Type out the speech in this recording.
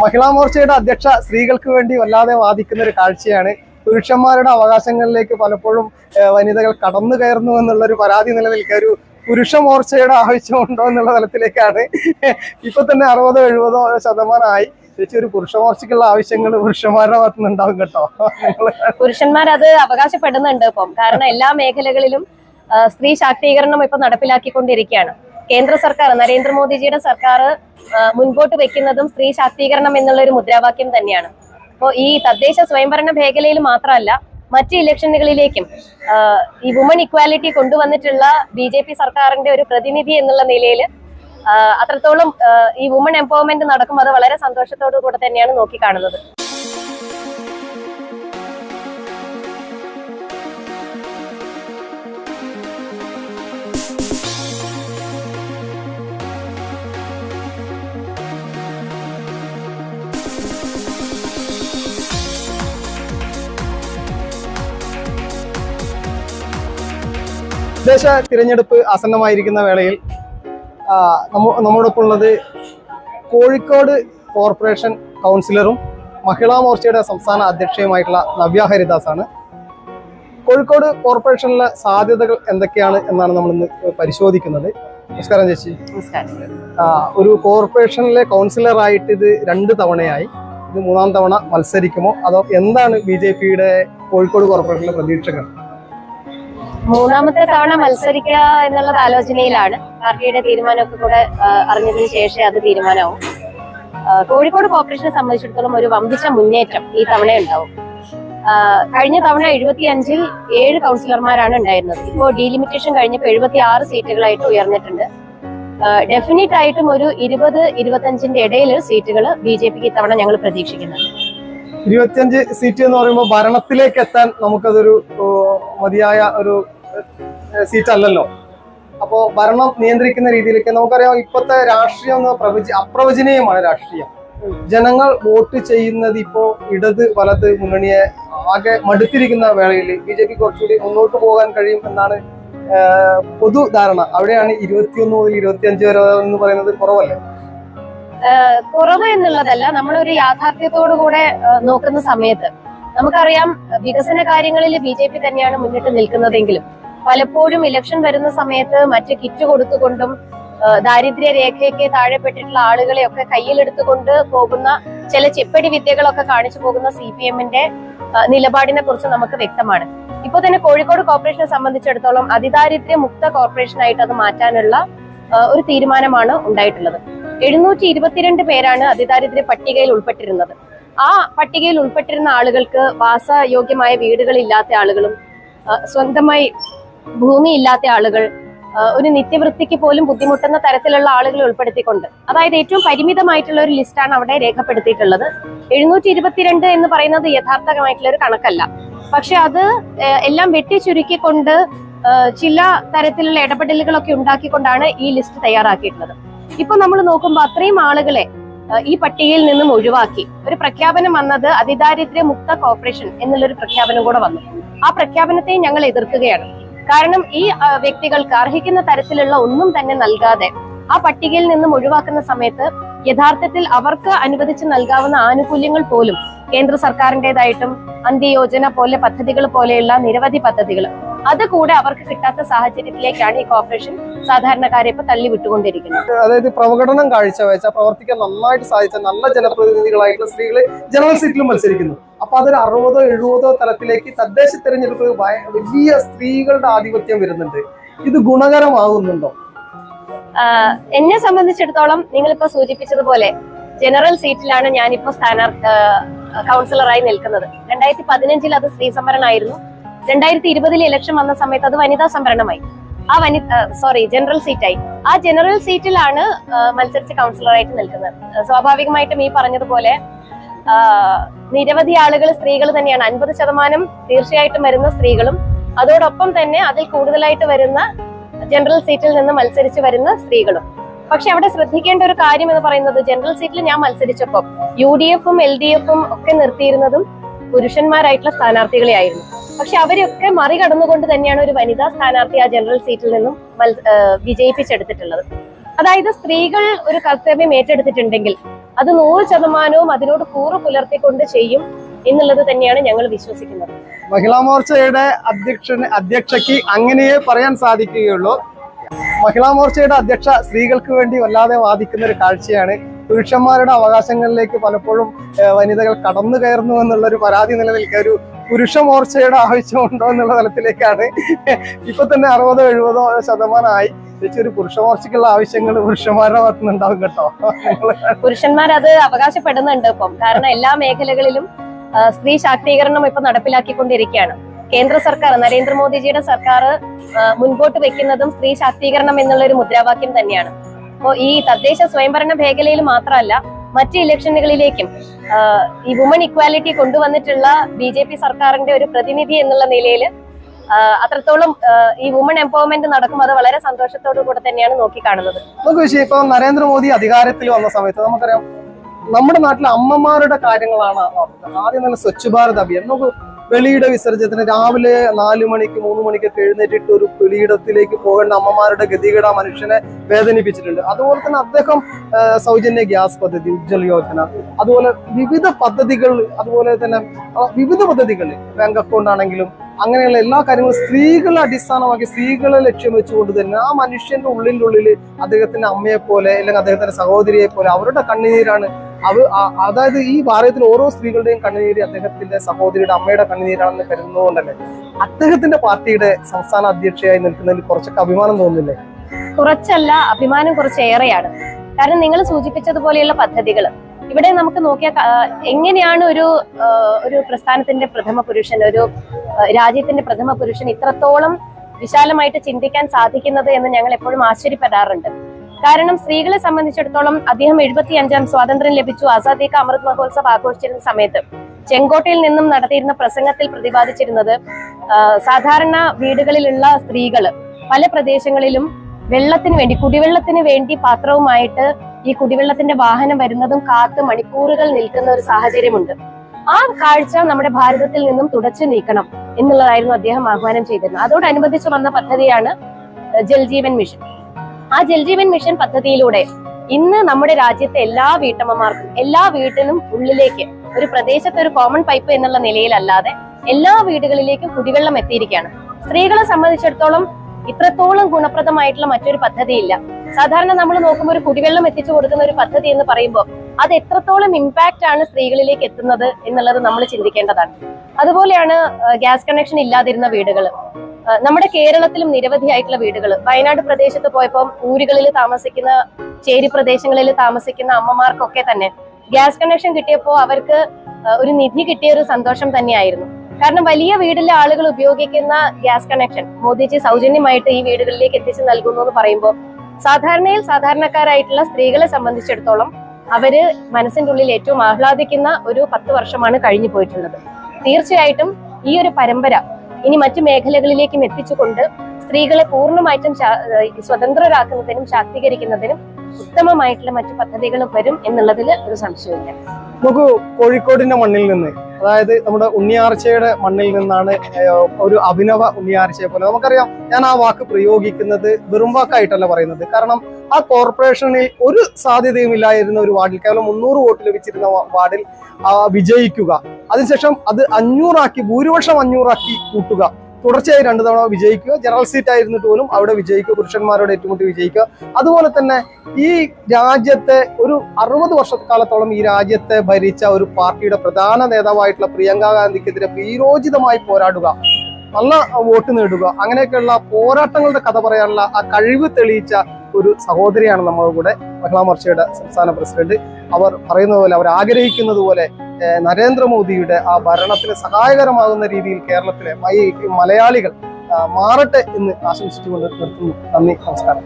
മഹിളാ മോർച്ചയുടെ അധ്യക്ഷ സ്ത്രീകൾക്ക് വേണ്ടി വല്ലാതെ വാദിക്കുന്ന ഒരു കാഴ്ചയാണ്. പുരുഷന്മാരുടെ അവകാശങ്ങളിലേക്ക് പലപ്പോഴും വനിതകൾ കടന്നു കയറുന്നു എന്നുള്ള ഒരു പരാതി നിലനിൽക്കുക ഒരു പുരുഷ മോർച്ചയുടെ ആവശ്യമുണ്ടോ എന്നുള്ള തലത്തിലേക്കാണ്. ഇപ്പൊ തന്നെ അറുപതോ എഴുപതോ ശതമാനമായി. ഒരു പുരുഷമോർച്ചയ്ക്കുള്ള ആവശ്യങ്ങൾ പുരുഷന്മാരുടെ ഭാഗത്തു നിന്നുണ്ടാവും കേട്ടോ. പുരുഷന്മാർ അത് അവകാശപ്പെടുന്നുണ്ട് ഇപ്പം. കാരണം എല്ലാ മേഖലകളിലും സ്ത്രീ ശാക്തീകരണം ഇപ്പൊ നടപ്പിലാക്കിക്കൊണ്ടിരിക്കുകയാണ്. കേന്ദ്ര സർക്കാർ നരേന്ദ്രമോദിജിയുടെ സർക്കാർ മുൻപോട്ട് വെക്കുന്നതും സ്ത്രീ ശാക്തീകരണം എന്നുള്ള ഒരു മുദ്രാവാക്യം തന്നെയാണ്. അപ്പോൾ ഈ തദ്ദേശ സ്വയംഭരണ മേഖലയിൽ മാത്രമല്ല മറ്റ് ഇലക്ഷനുകളിലേക്കും ഈ വുമൺ ഇക്വാലിറ്റി കൊണ്ടുവന്നിട്ടുള്ള ബി ജെ പി സർക്കാരിന്റെ ഒരു പ്രതിനിധി എന്നുള്ള നിലയിൽ അത്രത്തോളം ഈ വുമൺ എംപവർമെന്റ് നടക്കും അത് വളരെ സന്തോഷത്തോടു കൂടെ തന്നെയാണ് നോക്കിക്കാണുന്നത്. തദ്ദേശ തിരഞ്ഞെടുപ്പ് ആസന്നമായിരിക്കുന്ന വേളയിൽ നമ്മോടൊപ്പം ഉള്ളത് കോഴിക്കോട് കോർപ്പറേഷൻ കൗൺസിലറും മഹിളാ മോർച്ചയുടെ സംസ്ഥാന അധ്യക്ഷയുമായിട്ടുള്ള നവ്യ ഹരിദാസ് ആണ് കോഴിക്കോട് കോർപ്പറേഷനിലെ സാധ്യതകൾ എന്തൊക്കെയാണ് എന്നാണ് നമ്മൾ ഇന്ന് പരിശോധിക്കുന്നത്. നമസ്കാരം ചേച്ചി. ഒരു കോർപ്പറേഷനിലെ കൗൺസിലറായിട്ട് ഇത് രണ്ട് തവണയായി. ഇത് മൂന്നാം തവണ മത്സരിക്കുമോ? അതോ എന്താണ് ബി ജെ പിയുടെ കോഴിക്കോട് കോർപ്പറേഷനിലെ പ്രതീക്ഷകൾ? മൂന്നാമത്തെ തവണ മത്സരിക്കുക എന്നുള്ളത് ആലോചനയിലാണ്. പാർട്ടിയുടെ തീരുമാനമൊക്കെ കൂടെ അറിഞ്ഞതിന് ശേഷം അത് തീരുമാനമാവും. കോഴിക്കോട് കോർപ്പറേഷനെ സംബന്ധിച്ചിടത്തോളം ഒരു വമ്പിച്ച മുന്നേറ്റം ഈ തവണ ഉണ്ടാവും കഴിഞ്ഞ തവണ എഴുപത്തി അഞ്ചിൽ ഏഴ് കൗൺസിലർമാരാണ് ഉണ്ടായിരുന്നത്. ഇപ്പോൾ ഡീലിമിറ്റേഷൻ കഴിഞ്ഞപ്പോൾ എഴുപത്തി ആറ് സീറ്റുകളായിട്ട് ഉയർന്നിട്ടുണ്ട്. ഡെഫിനറ്റ് ആയിട്ടും ഒരു ഇരുപത് ഇരുപത്തഞ്ചിന്റെ ഇടയിൽ സീറ്റുകൾ ബി ജെ പിക്ക് ഇത്തവണ ഞങ്ങൾ പ്രതീക്ഷിക്കുന്നുണ്ട്. ഇരുപത്തിയഞ്ച് സീറ്റ് എന്ന് പറയുമ്പോൾ ഭരണത്തിലേക്ക് എത്താൻ നമുക്കതൊരു മതിയായ ഒരു സീറ്റ് അല്ലല്ലോ അപ്പോ ഭരണം നിയന്ത്രിക്കുന്ന രീതിയിലേക്ക് നമുക്കറിയാം ഇപ്പോഴത്തെ രാഷ്ട്രീയം എന്ന് പ്രവചി അപ്രവചനീയമാണ് രാഷ്ട്രീയം. ജനങ്ങൾ വോട്ട് ചെയ്യുന്നത് ഇപ്പോ ഇടത് വലത് മുന്നണിയെ ആകെ മടുത്തിരിക്കുന്ന വേളയിൽ ബി ജെ പി കുറച്ചുകൂടി മുന്നോട്ട് പോകാൻ കഴിയും എന്നാണ് പൊതു ധാരണ അവിടെയാണ് ഇരുപത്തിയൊന്ന് മുതൽ ഇരുപത്തിയഞ്ച് വരെ എന്ന് പറയുന്നത് കുറവല്ലേ? കുറവ് എന്നുള്ളതല്ല നമ്മളൊരു യാഥാർത്ഥ്യത്തോടു കൂടെ നോക്കുന്ന സമയത്ത്. നമുക്കറിയാം വികസന കാര്യങ്ങളിൽ ബി ജെ പി തന്നെയാണ് മുന്നിട്ട് നിൽക്കുന്നതെങ്കിലും പലപ്പോഴും ഇലക്ഷൻ വരുന്ന സമയത്ത് മറ്റു കിറ്റ് കൊടുത്തുകൊണ്ടും ദാരിദ്ര്യ രേഖയ്ക്ക് താഴെപ്പെട്ടിട്ടുള്ള ആളുകളെയൊക്കെ കയ്യിലെടുത്തുകൊണ്ട് പോകുന്ന ചില ചെപ്പടി വിദ്യകളൊക്കെ കാണിച്ചു പോകുന്ന സി പി എമ്മിന്റെ നിലപാടിനെ കുറിച്ച് നമുക്ക് വ്യക്തമാണ്. ഇപ്പോൾ തന്നെ കോഴിക്കോട് കോർപ്പറേഷനെ സംബന്ധിച്ചിടത്തോളം അതിദാരിദ്ര്യ മുക്ത കോർപ്പറേഷനായിട്ട് അത് മാറ്റാനുള്ള ഒരു തീരുമാനമാണ് ഉണ്ടായിട്ടുള്ളത്. എഴുന്നൂറ്റി ഇരുപത്തിരണ്ട് പേരാണ് അതിദാരിദ്ര്യ പട്ടികയിൽ ഉൾപ്പെട്ടിരുന്നത്. ആ പട്ടികയിൽ ഉൾപ്പെട്ടിരുന്ന ആളുകൾക്ക് വാസയോഗ്യമായ വീടുകളില്ലാത്ത ആളുകളും സ്വന്തമായി ഭൂമി ഇല്ലാത്ത ആളുകൾ ഒരു നിത്യവൃത്തിക്ക് പോലും ബുദ്ധിമുട്ടുന്ന തരത്തിലുള്ള ആളുകളെ ഉൾപ്പെടുത്തിക്കൊണ്ട്. അതായത് ഏറ്റവും പരിമിതമായിട്ടുള്ള ഒരു ലിസ്റ്റാണ് അവിടെ രേഖപ്പെടുത്തിയിട്ടുള്ളത്. എഴുന്നൂറ്റി ഇരുപത്തിരണ്ട് എന്ന് പറയുന്നത് യഥാർത്ഥമായിട്ടുള്ള ഒരു കണക്കല്ല. പക്ഷെ അത് എല്ലാം വെട്ടിച്ചുരുക്കിക്കൊണ്ട് ചുരുക്കിക്കൊണ്ട് ചില തരത്തിലുള്ള ഇടപെടലുകളൊക്കെ ഉണ്ടാക്കിക്കൊണ്ടാണ് ഈ ലിസ്റ്റ് തയ്യാറാക്കിയിട്ടുള്ളത്. ഇപ്പൊ നമ്മൾ നോക്കുമ്പോൾ അത്രയും ആളുകളെ ഈ പട്ടികയിൽ നിന്നും ഒഴിവാക്കി. ഒരു പ്രഖ്യാപനം വന്നത് അതിദാരിദ്ര്യ മുക്ത കോർപ്പറേഷൻ എന്നുള്ളൊരു പ്രഖ്യാപനം കൂടെ വന്നു. ആ പ്രഖ്യാപനത്തെ ഞങ്ങൾ എതിർക്കുകയാണ്. കാരണം ഈ വ്യക്തികൾക്ക് അർഹിക്കുന്ന തരത്തിലുള്ള ഒന്നും തന്നെ നൽകാതെ ആ പട്ടികയിൽ നിന്നും ഒഴിവാക്കുന്ന സമയത്ത് യഥാർത്ഥത്തിൽ അവർക്ക് അനുവദിച്ച് നൽകാവുന്ന ആനുകൂല്യങ്ങൾ പോലും കേന്ദ്ര സർക്കാരിന്റെതായിട്ടും അന്ത്യയോജന പോലെ പദ്ധതികൾ പോലെയുള്ള നിരവധി പദ്ധതികൾ. അതുകൂടെ അവർക്ക് കിട്ടാത്ത സാഹചര്യത്തിലേക്കാണ് ഈ കോർപ്പറേഷൻ സാധാരണക്കാരെ ഇപ്പൊ തള്ളി വിട്ടുകൊണ്ടിരിക്കുന്നത് അതായത് പ്രകടനം കാഴ്ചവെച്ച പ്രവർത്തിക്കാൻ നന്നായിട്ട് സാധിച്ച നല്ല ജനപ്രതിനിധികളായിട്ടുള്ള സ്ത്രീകളെ ജനറൽ സീറ്റിലും മത്സരിക്കുന്നു. അപ്പൊ അതൊരു അറുപതോ എഴുപതോ തലത്തിലേക്ക് തദ്ദേശ തെരഞ്ഞെടുപ്പ് വലിയ സ്ത്രീകളുടെ ആധിപത്യം വരുന്നുണ്ട്. ഇത് ഗുണകരമാകുന്നുണ്ടോ? എന്നെ സംബന്ധിച്ചിടത്തോളം നിങ്ങളിപ്പോ സൂചിപ്പിച്ചതുപോലെ ജനറൽ സീറ്റിലാണ് ഞാനിപ്പോ സ്ഥാനാർത്ഥി കൗൺസിലറായി നിൽക്കുന്നത്. രണ്ടായിരത്തി പതിനഞ്ചിൽ അത് സ്ത്രീ സംവരണമായിരുന്നു. രണ്ടായിരത്തി ഇരുപതിൽ ഇലക്ഷൻ വന്ന സമയത്ത് അത് വനിതാ സംവരണമായി. ആ വനി സോറി ജനറൽ സീറ്റായി. ആ ജനറൽ സീറ്റിലാണ് മത്സരിച്ച് കൗൺസിലറായിട്ട് നിൽക്കുന്നത്. സ്വാഭാവികമായിട്ടും ഈ പറഞ്ഞതുപോലെ നിരവധി ആളുകൾ സ്ത്രീകൾ തന്നെയാണ്. അൻപത് ശതമാനം തീർച്ചയായിട്ടും വരുന്ന സ്ത്രീകളും. അതോടൊപ്പം തന്നെ അതിൽ കൂടുതലായിട്ട് വരുന്ന ജനറൽ സീറ്റിൽ നിന്ന് മത്സരിച്ച് വരുന്ന സ്ത്രീകളും. പക്ഷെ അവിടെ ശ്രദ്ധിക്കേണ്ട ഒരു കാര്യം എന്ന് പറയുന്നത് ജനറൽ സീറ്റിൽ ഞാൻ മത്സരിച്ചപ്പോൾ യു ഡി എഫും എൽ ഡി എഫും ഒക്കെ നിർത്തിയിരുന്നതും പുരുഷന്മാരായിട്ടുള്ള സ്ഥാനാർത്ഥികളെ ആയിരുന്നു. പക്ഷെ അവരെയൊക്കെ മറികടന്നുകൊണ്ട് തന്നെയാണ് ഒരു വനിതാ സ്ഥാനാർത്ഥി ആ ജനറൽ സീറ്റിൽ നിന്നും വിജയിപ്പിച്ചെടുത്തിട്ടുള്ളത്. അതായത് സ്ത്രീകൾ ഒരു കർത്തവ്യം ഏറ്റെടുത്തിട്ടുണ്ടെങ്കിൽ അത് നൂറ് ശതമാനവും അതിനോട് കൂറ് പുലർത്തിക്കൊണ്ട് ചെയ്യും എന്നുള്ളത് തന്നെയാണ് ഞങ്ങൾ വിശ്വസിക്കുന്നത്. മഹിളാ മോർച്ചയുടെ അധ്യക്ഷന് അധ്യക്ഷയ്ക്ക് അങ്ങനെയേ പറയാൻ സാധിക്കുകയുള്ളൂ. മഹിളാ മോർച്ചയുടെ അധ്യക്ഷ സ്ത്രീകൾക്ക് വേണ്ടി വല്ലാതെ വാദിക്കുന്ന ഒരു കാഴ്ചയാണ്. പുരുഷന്മാരുടെ അവകാശങ്ങളിലേക്ക് പലപ്പോഴും വനിതകൾ കടന്നു കയറുന്നു എന്നുള്ള ഒരു പരാതി നിലനിൽക്കുക ഒരു പുരുഷ മോർച്ചയുടെ ആവശ്യമുണ്ടോ എന്നുള്ള തലത്തിലേക്കാണ്. ഇപ്പൊ തന്നെ അറുപതോ എഴുപതോ ശതമാനമായി. ചേച്ചി ഒരു പുരുഷ മോർച്ചയ്ക്കുള്ള ആവശ്യങ്ങൾ പുരുഷന്മാരുടെ ഭാഗത്തുനിന്ന് ഉണ്ടാവും കേട്ടോ. പുരുഷന്മാർ അത് അവകാശപ്പെടുന്നുണ്ട് ഇപ്പം. കാരണം എല്ലാ മേഖലകളിലും സ്ത്രീ ശാക്തീകരണം ഇപ്പൊ നടപ്പിലാക്കിക്കൊണ്ടിരിക്കുകയാണ്. കേന്ദ്ര സർക്കാർ നരേന്ദ്രമോദിജിയുടെ സർക്കാർ മുൻപോട്ട് വെക്കുന്നതും സ്ത്രീ ശാക്തീകരണം എന്നുള്ള ഒരു മുദ്രാവാക്യം തന്നെയാണ്. അപ്പോൾ ഈ തദ്ദേശ സ്വയംഭരണ മേഖലയിൽ മാത്രമല്ല മറ്റ് ഇലക്ഷനുകളിലേക്കും ഈ വുമൺ ഇക്വാലിറ്റി കൊണ്ടുവന്നിട്ടുള്ള ബി സർക്കാരിന്റെ ഒരു പ്രതിനിധി എന്നുള്ള നിലയിൽ അത്രത്തോളം ഈ വുമൺ എംപവർമെന്റ് നടക്കും അത് വളരെ സന്തോഷത്തോടു കൂടെ തന്നെയാണ് നോക്കി നോക്കിക്കാണുന്നത്. നമുക്ക് വിഷയം ഇപ്പൊ നരേന്ദ്രമോദി അധികാരത്തിൽ വന്ന സമയത്ത് നമുക്കറിയാം നമ്മുടെ നാട്ടിലെ അമ്മമാരുടെ കാര്യങ്ങളാണ് ആദ്യം തന്നെ സ്വച്ഛ് ഭാരത് അഭിയാൻ നമുക്ക് വെളിയുടെ വിസർജ്യത്തിന് രാവിലെ നാലു മണിക്ക് മൂന്ന് മണിക്കൊക്കെ എഴുന്നേറ്റിട്ട് ഒരു വെളിയിടത്തിലേക്ക് പോകേണ്ട അമ്മമാരുടെ ഗതികേട മനുഷ്യനെ വേദനിപ്പിച്ചിട്ടുണ്ട്. അതുപോലെ തന്നെ അദ്ദേഹം സൗജന്യ ഗ്യാസ് പദ്ധതി ഉജ്ജൽ യോജന അതുപോലെ വിവിധ പദ്ധതികൾ അതുപോലെ തന്നെ വിവിധ പദ്ധതികൾ ബാങ്ക് അക്കൗണ്ട് ആണെങ്കിലും അങ്ങനെയുള്ള എല്ലാ കാര്യങ്ങളും സ്ത്രീകളെ അടിസ്ഥാനമാക്കി സ്ത്രീകളെ ലക്ഷ്യം വെച്ചുകൊണ്ട് തന്നെ ആ മനുഷ്യന്റെ ഉള്ളിന്റെ ഉള്ളിൽ അദ്ദേഹത്തിന്റെ അമ്മയെ പോലെ അല്ലെങ്കിൽ അദ്ദേഹത്തിന്റെ സഹോദരിയെ പോലെ അവരുടെ കണ്ണുനീരാണ് അവ അതായത് ഈ ഭാരതത്തിൽ ഓരോ സ്ത്രീകളുടെയും കണ്ണുനീര് അദ്ദേഹത്തിന്റെ സഹോദരിയുടെ അമ്മയുടെ കണ്ണുനീരാണെന്ന് കരുതുന്നതുകൊണ്ടല്ലേ? അദ്ദേഹത്തിന്റെ പാർട്ടിയുടെ സംസ്ഥാന അധ്യക്ഷയായി നിൽക്കുന്നതിൽ കുറച്ചൊക്കെ അഭിമാനം തോന്നുന്നില്ലേ? കുറച്ചല്ല അഭിമാനം കുറച്ചേറെയാണ് കാരണം നിങ്ങൾ സൂചിപ്പിച്ചതുപോലെയുള്ള പദ്ധതികൾ. ഇവിടെ നമുക്ക് നോക്കിയാൽ എങ്ങനെയാണ് ഒരു ഒരു പ്രസ്ഥാനത്തിന്റെ പ്രഥമ പുരുഷൻ ഒരു രാജ്യത്തിന്റെ പ്രഥമ പുരുഷൻ ഇത്രത്തോളം വിശാലമായിട്ട് ചിന്തിക്കാൻ സാധിക്കുന്നത് എന്ന് ഞങ്ങൾ എപ്പോഴും ആശ്ചര്യപ്പെടാറുണ്ട്. കാരണം സ്ത്രീകളെ സംബന്ധിച്ചിടത്തോളം അദ്ദേഹം എഴുപത്തി അഞ്ചാം സ്വാതന്ത്ര്യം ലഭിച്ചു. ആസാദി കാ അമൃത് മഹോത്സവ് ആഘോഷിച്ചിരുന്ന സമയത്ത് ചെങ്കോട്ടയിൽ നിന്നും നടത്തിയിരുന്ന പ്രസംഗത്തിൽ പ്രതിപാദിച്ചിരുന്നത് സാധാരണ വീടുകളിലുള്ള സ്ത്രീകൾ പല പ്രദേശങ്ങളിലും വെള്ളത്തിന് വേണ്ടി കുടിവെള്ളത്തിന് വേണ്ടി പാത്രവുമായിട്ട് ഈ കുടിവെള്ളത്തിന്റെ വാഹനം വരുന്നതും കാത്ത് മണിക്കൂറുകൾ നിൽക്കുന്ന ഒരു സാഹചര്യമുണ്ട്. ആ കാഴ്ച നമ്മുടെ ഭാരതത്തിൽ നിന്നും തുടച്ചു നീക്കണം എന്നുള്ളതായിരുന്നു അദ്ദേഹം ആഹ്വാനം ചെയ്തിരുന്നത്. അതോടനുബന്ധിച്ച് വന്ന പദ്ധതിയാണ് ജൽജീവൻ മിഷൻ. ആ ജൽജീവൻ മിഷൻ പദ്ധതിയിലൂടെ ഇന്ന് നമ്മുടെ രാജ്യത്തെ എല്ലാ വീട്ടമ്മമാർക്കും എല്ലാ വീട്ടിലും ഉള്ളിലേക്ക് ഒരു പ്രദേശത്തെ ഒരു കോമൺ പൈപ്പ് എന്നുള്ള നിലയിലല്ലാതെ എല്ലാ വീടുകളിലേക്കും കുടിവെള്ളം എത്തിയിരിക്കുകയാണ്. സ്ത്രീകളെ സംബന്ധിച്ചിടത്തോളം ഇത്രത്തോളം ഗുണപ്രദമായിട്ടുള്ള മറ്റൊരു പദ്ധതിയില്ല. സാധാരണ നമ്മൾ നോക്കുമ്പോൾ ഒരു കുടിവെള്ളം എത്തിച്ചു കൊടുക്കുന്ന ഒരു പദ്ധതി എന്ന് പറയുമ്പോൾ അത് എത്രത്തോളം ഇമ്പാക്റ്റ് ആണ് സ്ത്രീകളിലേക്ക് എത്തുന്നത് എന്നുള്ളത് നമ്മൾ ചിന്തിക്കേണ്ടതാണ്. അതുപോലെയാണ് ഗ്യാസ് കണക്ഷൻ ഇല്ലാതിരുന്ന വീടുകൾ. നമ്മുടെ കേരളത്തിലും നിരവധിയായിട്ടുള്ള വീടുകൾ. വയനാട് പ്രദേശത്ത് പോയപ്പോൾ ഊരുകളിൽ താമസിക്കുന്ന ചേരി പ്രദേശങ്ങളിൽ താമസിക്കുന്ന അമ്മമാർക്കൊക്കെ തന്നെ ഗ്യാസ് കണക്ഷൻ കിട്ടിയപ്പോൾ അവർക്ക് ഒരു നിധി കിട്ടിയ ഒരു സന്തോഷം തന്നെയായിരുന്നു. കാരണം വലിയ വീടിലെ ആളുകൾ ഉപയോഗിക്കുന്ന ഗ്യാസ് കണക്ഷൻ മോദിജി സൗജന്യമായിട്ട് ഈ വീടുകളിലേക്ക് എത്തിച്ചു നൽകുന്നു എന്ന് പറയുമ്പോൾ സാധാരണയിൽ സാധാരണക്കാരായിട്ടുള്ള സ്ത്രീകളെ സംബന്ധിച്ചിടത്തോളം അവർ മനസ്സിന്റെ ഉള്ളിൽ ഏറ്റവും ആഹ്ലാദിക്കുന്ന ഒരു പത്ത് വർഷമാണ് കഴിഞ്ഞു പോയിട്ടുള്ളത്. തീർച്ചയായിട്ടും ഈ ഒരു പരമ്പര ഇനി മറ്റു മേഖലകളിലേക്കും എത്തിച്ചുകൊണ്ട് സ്ത്രീകളെ പൂർണമായിട്ടും സ്വതന്ത്രരാക്കുന്നതിനും ശാക്തീകരിക്കുന്നതിനും ഉത്തമമായിട്ടുള്ള മറ്റു പദ്ധതികളും വരും എന്നുള്ളതിൽ ഒരു സംശയമില്ല നമുക്ക് കോഴിക്കോടിന്റെ മണ്ണിൽ നിന്ന് അതായത് നമ്മുടെ ഉണ്ണിയാർച്ചയുടെ മണ്ണിൽ നിന്നാണ് ഒരു അഭിനവ ഉണ്ണിയാർച്ചയെ പോലെ. നമുക്കറിയാം ഞാൻ ആ വാക്ക് പ്രയോഗിക്കുന്നത് വെറും വാക്കായിട്ടല്ല പറയുന്നത്. കാരണം ആ കോർപ്പറേഷനിൽ ഒരു സാധ്യതയും ഇല്ലായിരുന്ന ഒരു വാർഡിൽ കേവലം മുന്നൂറ് വോട്ട് ലഭിച്ചിരുന്ന വാർഡിൽ വിജയിക്കുക. അതിനുശേഷം അത് അഞ്ഞൂറാക്കി ഭൂരിപക്ഷം അഞ്ഞൂറാക്കി കൂട്ടുക. തുടർച്ചയായി രണ്ടു തവണ വിജയിക്കുക. ജനറൽ സീറ്റ് ആയിരുന്നിട്ട് പോലും അവിടെ വിജയിക്കുക പുരുഷന്മാരോട് ഏറ്റുമുട്ടി വിജയിക്കുക. അതുപോലെ തന്നെ ഈ രാജ്യത്തെ ഒരു അറുപത് വർഷക്കാലത്തോളം ഈ രാജ്യത്തെ ഭരിച്ച ഒരു പാർട്ടിയുടെ പ്രധാന നേതാവായിട്ടുള്ള പ്രിയങ്ക ഗാന്ധിക്കെതിരെ വീരോചിതമായി പോരാടുക നല്ല വോട്ട് നേടുക അങ്ങനെയൊക്കെയുള്ള പോരാട്ടങ്ങളുടെ കഥ പറയാനുള്ള ആ കഴിവ് തെളിയിച്ച ഒരു സഹോദരിയാണ് നമ്മുടെ കൂടെ മഹിളാ മോർച്ചയുടെ സംസ്ഥാന പ്രസിഡന്റ്. അവർ പറയുന്നത് പോലെ അവർ ആഗ്രഹിക്കുന്നത് പോലെ നരേന്ദ്രമോദിയുടെ ആ ഭരണത്തിന് സഹായകരമാകുന്ന രീതിയിൽ കേരളത്തിലെ മലയാളികൾ മാറട്ടെ എന്ന് ആശംസിച്ചുകൊണ്ട് നിർത്തുന്നു. നന്ദി നമസ്കാരം.